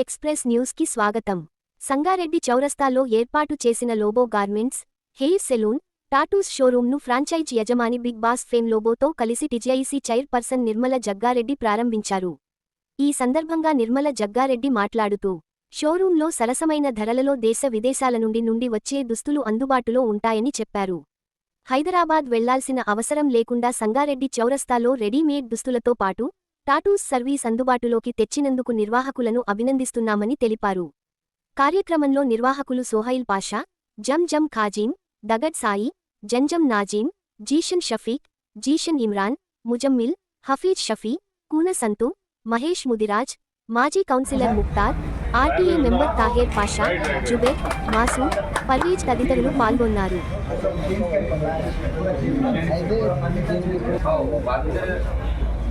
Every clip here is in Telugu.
ఎక్స్ప్రెస్ న్యూస్కి స్వాగతం. సంగారెడ్డి చౌరస్తాలో ఏర్పాటు చేసిన Lobo garments hair salon tattoos షోరూంను franchise యజమాని బిగ్ బాస్ ఫేమ్ లోబోతో కలిసి టిజిఐసి చైర్పర్సన్ నిర్మల జగ్గారెడ్డి ప్రారంభించారు. ఈ సందర్భంగా నిర్మల జగ్గారెడ్డి మాట్లాడుతూ షోరూంలో సరసమైన ధరలలో దేశ విదేశాల నుండి నుండి వచ్చే దుస్తులు అందుబాటులో ఉంటాయని చెప్పారు. హైదరాబాద్ వెళ్ళాల్సిన అవసరం లేకుండా సంగారెడ్డి చౌరస్తాలో రెడీమేడ్ దుస్తులతో పాటు టాటూస్ సర్వీస్ అందుబాటులోకి తెచ్చినందుకు నిర్వాహకులను అభినందిస్తున్నామని తెలిపారు. కార్యక్రమంలో నిర్వాహకులు సోహైల్ పాషా జమ్ జమ్ ఖాజీం దగడ్ సాయి జంజం నాజీం జీషన్ షఫీక్ జీషన్ ఇమ్రాన్ ముజమ్మిల్ హఫీజ్ షఫీ కూన సంతు మహేష్ ముదిరాజ్ మాజీ councillor Mukhtar RTA member Taher Pasha Zubair Masood Parvez తదితరులు పాల్గొన్నారు.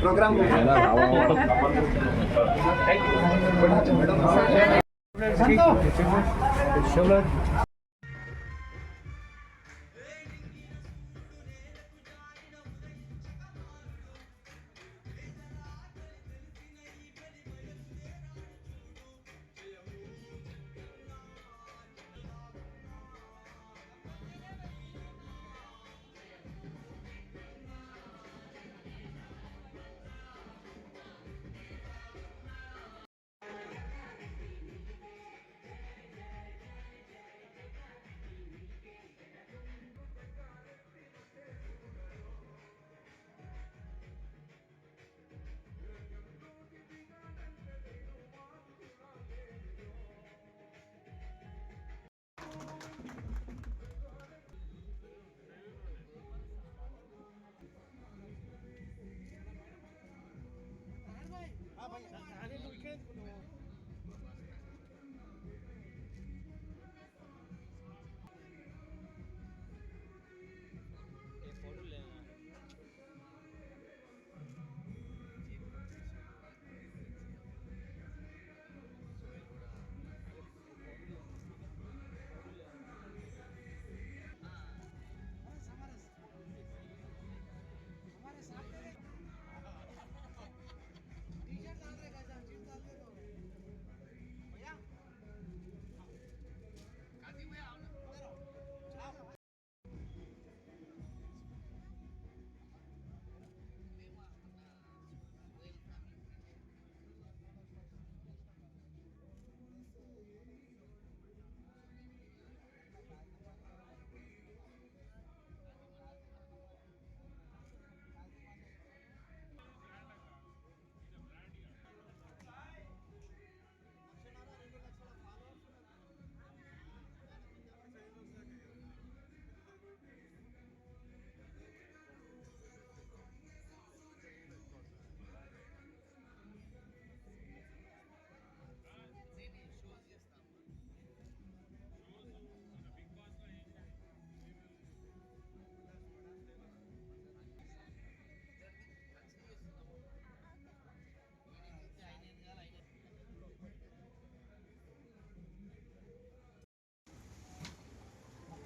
প্রোগ্রাম बोल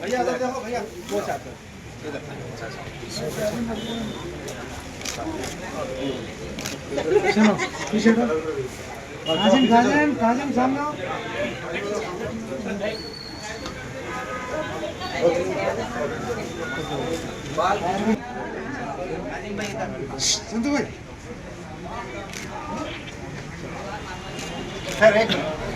भैया इधर देखो भैया वो चाहते सुनो पीछे को काजिम काजिम काजिम सामने आओ संतु भाई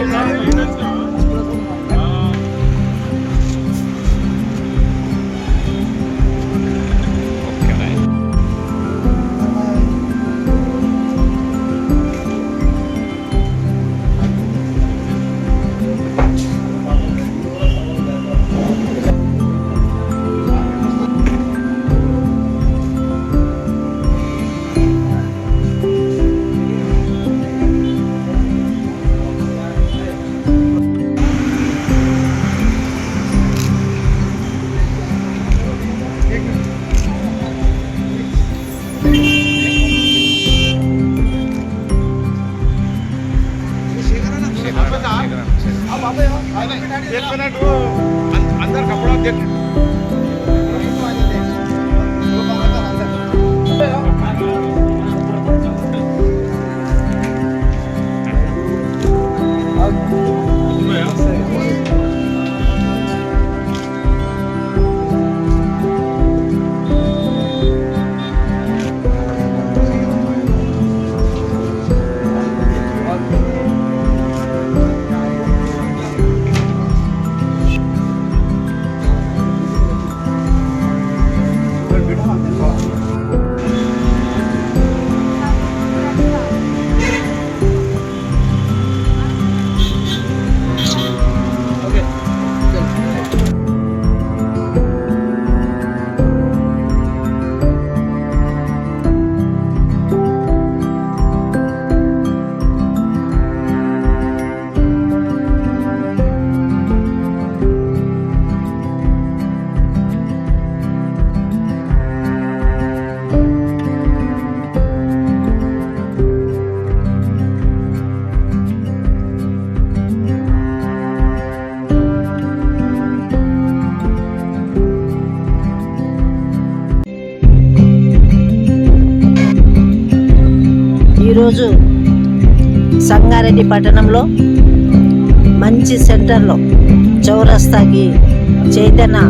Thank you. अंदर कपड़ा देख ఈరోజు సంగారెడ్డి పట్టణంలో మంచి సెంటర్లో చౌరస్తాకి చైతన్య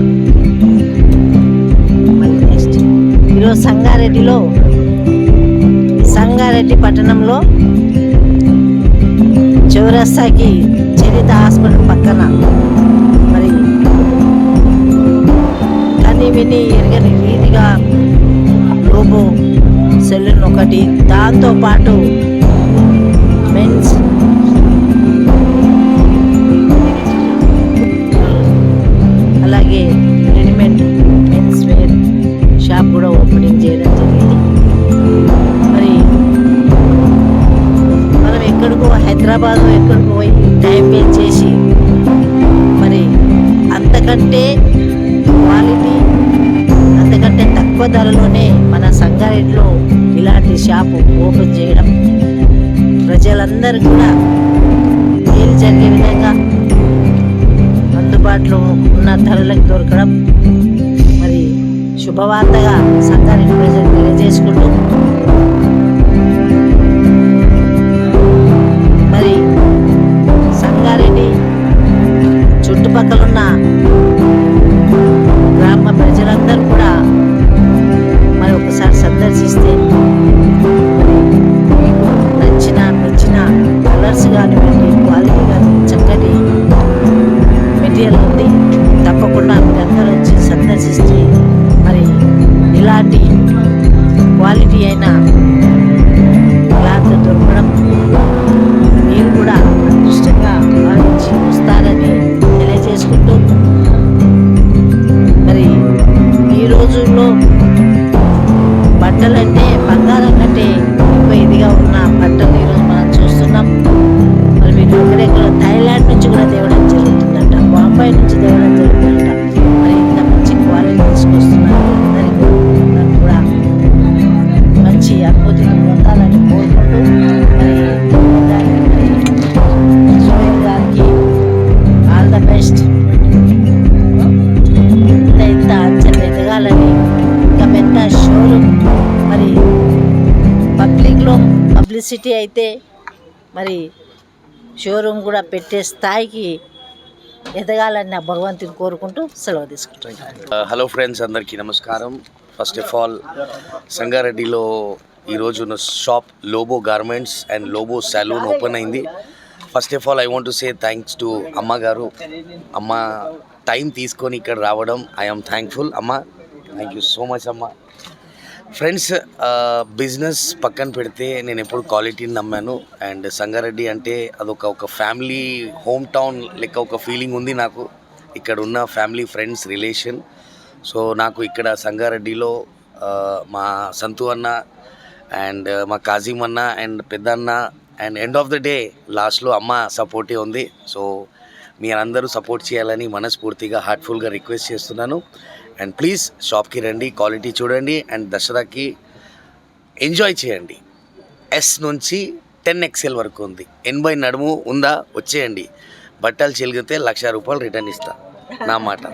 ఈరోజు సంగారెడ్డిలో సంగారెడ్డి పట్టణంలో చౌరస్తాకి చరిత హాస్పిటల్ పక్కన. మరి కానీ విని ఎరగని రీతిగా రోబో సెలూన్ ఒకటి. దాంతో పాటు మెన్స్ అలాగే రెడీమేడ్ మెన్స్ వేర్ షాప్ కూడా ఓపెనింగ్ చేయడం జరిగింది. మరి మనం ఎక్కడికో హైదరాబాద్ ఎక్కడికో పోయి టైం వేస్ట్ చేసి మరి అంతకంటే క్వాలిటీ అంతకంటే తక్కువ ధరలోనే మన సంగారెడ్డిలో ఈ షాపు ఓపెన్ చేయడం ప్రజలందరూ కూడా మేలు జరిగే విధంగా అందుబాటులో ఉన్న ధరలకు దొరకడం. మరి శుభవార్తగా సంఘానికి ప్రజలు తెలియజేసుకుంటూ మరి సంగారెడ్డి చుట్టుపక్కల ఉన్న గ్రామ ప్రజలందరూ కూడా మరి ఒకసారి సందర్శిస్తే కలర్స్ కానివ్వండి క్వాలిటీ కానీ చక్కటి మెటీరియల్ ఉంది. తప్పకుండా మీరందరూ వచ్చి సందర్శిస్తే మరి ఇలాంటి క్వాలిటీ అయిన క్లాత్ దొరకడం మీరు కూడా అదృష్టంగా భావించి వస్తారని తెలియజేసుకుంటూ మరి ఈ రోజుల్లో బట్టలంటే పబ్లిసిటీ అయితే మరి షోరూమ్ కూడా పెట్టే స్థాయికి ఎదగాలని నా భగవంతుని కోరుకుంటూ సెలవు తీసుకుంటున్నాను. హలో ఫ్రెండ్స్ అందరికీ నమస్కారం. ఫస్ట్ ఆఫ్ ఆల్ సంగారెడ్డిలో ఈరోజు ఉన్న shop Lobo garments and Lobo salon open అయింది. First of all I want to say thanks to అమ్మగారు అమ్మ టైం తీసుకొని ఇక్కడ రావడం ఐఎమ్ థ్యాంక్ఫుల్ అమ్మ థ్యాంక్ యూ సో మచ్ అమ్మ. ఫ్రెండ్స్ బిజినెస్ పక్కన పెడితే నేను ఎప్పుడు క్వాలిటీని నమ్మాను. అండ్ సంగారెడ్డి అంటే అదొక ఒక ఫ్యామిలీ హోమ్ టౌన్ లెక్క ఒక ఫీలింగ్ ఉంది నాకు. ఇక్కడ ఉన్న ఫ్యామిలీ ఫ్రెండ్స్ రిలేషన్ సో నాకు ఇక్కడ సంగారెడ్డిలో మా సంతు అన్న అండ్ మా కాజీం అన్న and Peddanna and end of the day లాస్ట్లో అమ్మ సపోర్టే ఉంది. సో మీరందరూ సపోర్ట్ చేయాలని మనస్ఫూర్తిగా హార్ట్ఫుల్గా రిక్వెస్ట్ చేస్తున్నాను. అండ్ ప్లీజ్ షాప్కి రండి క్వాలిటీ చూడండి అండ్ దసరాకి ఎంజాయ్ చేయండి. ఎస్ నుంచి టెన్ ఎక్స్ఎల్ వరకు ఉంది. ఎనభై నడుము ఉందా? వచ్చేయండి. బట్టలు చిలిగితే లక్ష రూపాయలు రిటర్న్ ఇస్తా. నా మాట.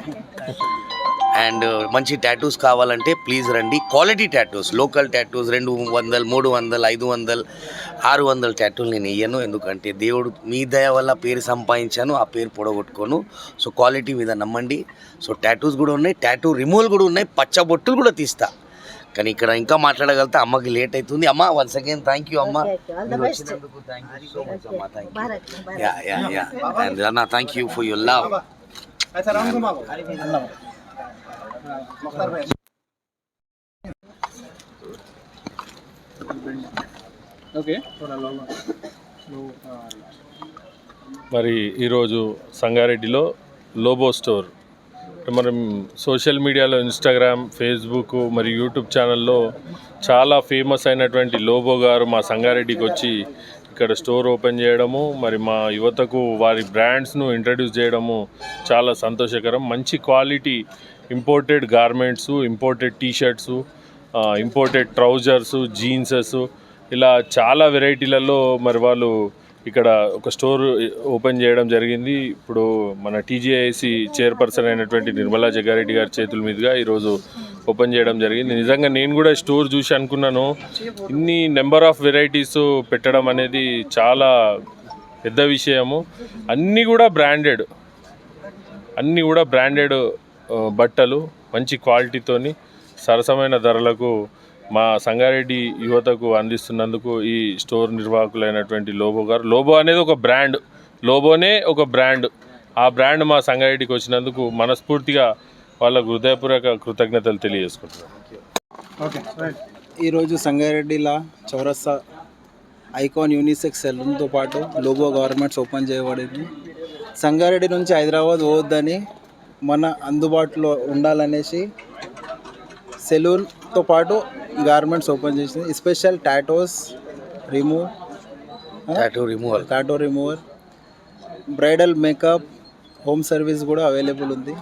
అండ్ మంచి టాటూస్ కావాలంటే ప్లీజ్ రండి. క్వాలిటీ టాటూస్ లోకల్ టాటూస్ రెండు వందలు మూడు వందలు ఐదు వందలు ఆరు వందల టాటూలు నేను వేయను ఎందుకంటే దేవుడు మీ దయ వల్ల పేరు సంపాదించాను ఆ పేరు పొడగొట్టుకోను. సో క్వాలిటీ మీద నమ్మండి. సో టాటూస్ కూడా ఉన్నాయి టాటూ రిమూవల్ కూడా ఉన్నాయి పచ్చ బొట్టులు కూడా తీస్తా. కానీ ఇక్కడ ఇంకా మాట్లాడగలిగితే అమ్మకి లేట్ అవుతుంది అమ్మ వన్స్ అగైన్ థ్యాంక్ యూ అమ్మ. వచ్చినందుకు థ్యాంక్ యూ సో మచ్ అమ్మ. Thank you ya ya ya and అన్న thank you for your love మరి ఈరోజు సంగారెడ్డిలో లోబో స్టోర్. మనం సోషల్ మీడియాలో ఇన్స్టాగ్రామ్ ఫేస్బుక్ మరి యూట్యూబ్ ఛానల్లో చాలా ఫేమస్ అయినటువంటి లోబో గారు మా సంగారెడ్డికి వచ్చి ఇక్కడ స్టోర్ ఓపెన్ చేయడము మరి మా యువతకు వారి బ్రాండ్స్ను ఇంట్రడ్యూస్ చేయడము చాలా సంతోషకరం. మంచి quality imported garments imported t-shirts imported trousers జీన్సెస్ ఇలా చాలా వెరైటీలలో మరి వాళ్ళు ఇక్కడ ఒక స్టోర్ ఓపెన్ చేయడం జరిగింది. ఇప్పుడు మన టీజీఐసి చైర్పర్సన్ అయినటువంటి నిర్మలా జగ్గారెడ్డి గారి చేతుల మీదుగా ఈరోజు ఓపెన్ చేయడం జరిగింది. నిజంగా నేను కూడా స్టోర్ చూసి అనుకున్నాను. ఇన్ని నెంబర్ ఆఫ్ వెరైటీస్ పెట్టడం అనేది చాలా పెద్ద విషయము. అన్నీ కూడా బ్రాండెడ్ అన్నీ కూడా బ్రాండెడ్ బట్టలు మంచి క్వాలిటీతోని సరసమైన ధరలకు మా సంగారెడ్డి యువతకు అందిస్తున్నందుకు ఈ స్టోర్ నిర్వాహకులైనటువంటి లోబో గారు. లోబో అనేది ఒక బ్రాండ్. లోబోనే ఒక బ్రాండ్. ఆ బ్రాండ్ మా సంగారెడ్డికి వచ్చినందుకు మనస్ఫూర్తిగా వాళ్ళకు హృదయపూర్వక కృతజ్ఞతలు తెలియజేసుకుంటున్నాను ఈరోజు సంగారెడ్డిలా చౌరస్తా ఐకాన్ యూనిసెక్స్ సెలూన్తో పాటు లోబో గవర్నమెంట్స్ ఓపెన్ చేయబడింది. సంగారెడ్డి నుంచి హైదరాబాద్ పోవద్దని మన అందుబాటులో ఉండాలనేసి సెలూన్తో పాటు గార్మెంట్స్ ఓపెన్ చేసింది. Special tattoos remove tattoo removal. Tattoo remover bridal makeup home service కూడా అవైలబుల్ ఉంది.